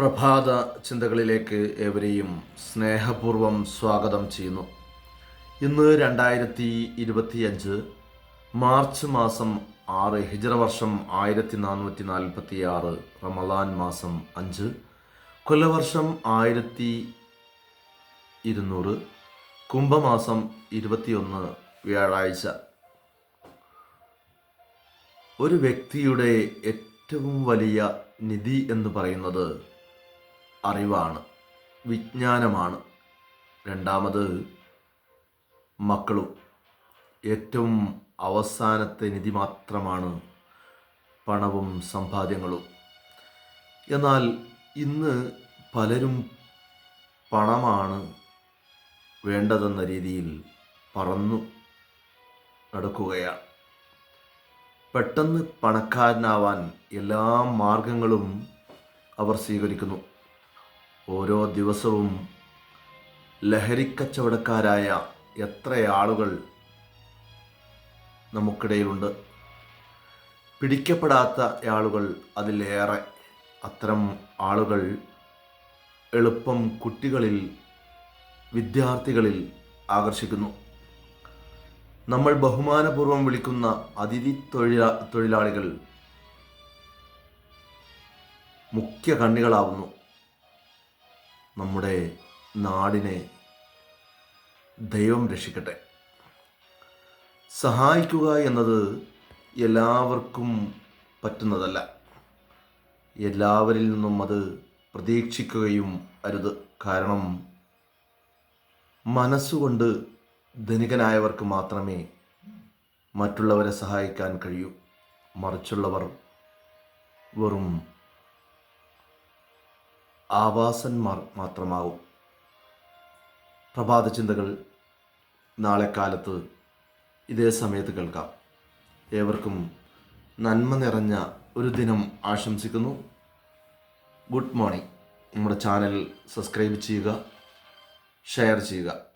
പ്രഭാത ചിന്തകളിലേക്ക് ഏവരെയും സ്നേഹപൂർവം സ്വാഗതം ചെയ്യുന്നു. ഇന്ന് രണ്ടായിരത്തി ഇരുപത്തിയഞ്ച് മാർച്ച് മാസം ആറ് ഹിജറ വർഷം ആയിരത്തി നാനൂറ്റി നാൽപ്പത്തി ആറ് റമലാൻ മാസം അഞ്ച് കൊല്ലവർഷം ആയിരത്തി ഇരുന്നൂറ് കുംഭമാസം ഇരുപത്തിയൊന്ന് വ്യാഴാഴ്ച. ഒരു വ്യക്തിയുടെ ഏറ്റവും വലിയ നിധി എന്ന് പറയുന്നത് അറിവാണ് വിജ്ഞാനമാണ്. രണ്ടാമത് മക്കളും. ഏറ്റവും അവസാനത്തെ നിധി മാത്രമാണ് പണവും സമ്പാദ്യങ്ങളും. എന്നാൽ ഇന്ന് പലരും പണമാണ് വേണ്ടതെന്ന രീതിയിൽ പറന്നു നടക്കുകയാണ്. പെട്ടെന്ന് പണക്കാരനാവാൻ എല്ലാ മാർഗങ്ങളും അവർ സ്വീകരിക്കുന്നു. ഓരോ ദിവസവും ലഹരിക്കച്ചവടക്കാരായ എത്ര ആളുകൾ നമുക്കിടയിലുണ്ട്. പിടിക്കപ്പെടാത്ത ആളുകൾ അതിലേറെ. അത്തരം ആളുകൾ എളുപ്പം കുട്ടികളിൽ വിദ്യാർത്ഥികളിൽ ആകർഷിക്കുന്നു. നമ്മൾ ബഹുമാനപൂർവം വിളിക്കുന്ന അതിഥി തൊഴിലാ തൊഴിലാളികൾ മുഖ്യ കണ്ണികളാവുന്നു. നമ്മുടെ നാടിനെ ദൈവം രക്ഷിക്കട്ടെ. സഹായിക്കുക എന്നത് എല്ലാവർക്കും പറ്റുന്നതല്ല. എല്ലാവരിൽ നിന്നും അത് പ്രതീക്ഷിക്കുകയും അരുത്. കാരണം മനസ്സുകൊണ്ട് ധനികനായവർക്ക് മാത്രമേ മറ്റുള്ളവരെ സഹായിക്കാൻ കഴിയൂ. മറിച്ചുള്ളവർ വെറും ആവാസന്മാർ മാത്രമാവും. പ്രഭാത ചിന്തകൾ നാളെ കാലത്ത് ഇതേ സമയത്ത് കേൾക്കാം. ഏവർക്കും നന്മ നിറഞ്ഞ ഒരു ദിനം ആശംസിക്കുന്നു. Good morning. നമ്മുടെ ചാനൽ സബ്സ്ക്രൈബ് ചെയ്യുക ഷെയർ ചെയ്യുക.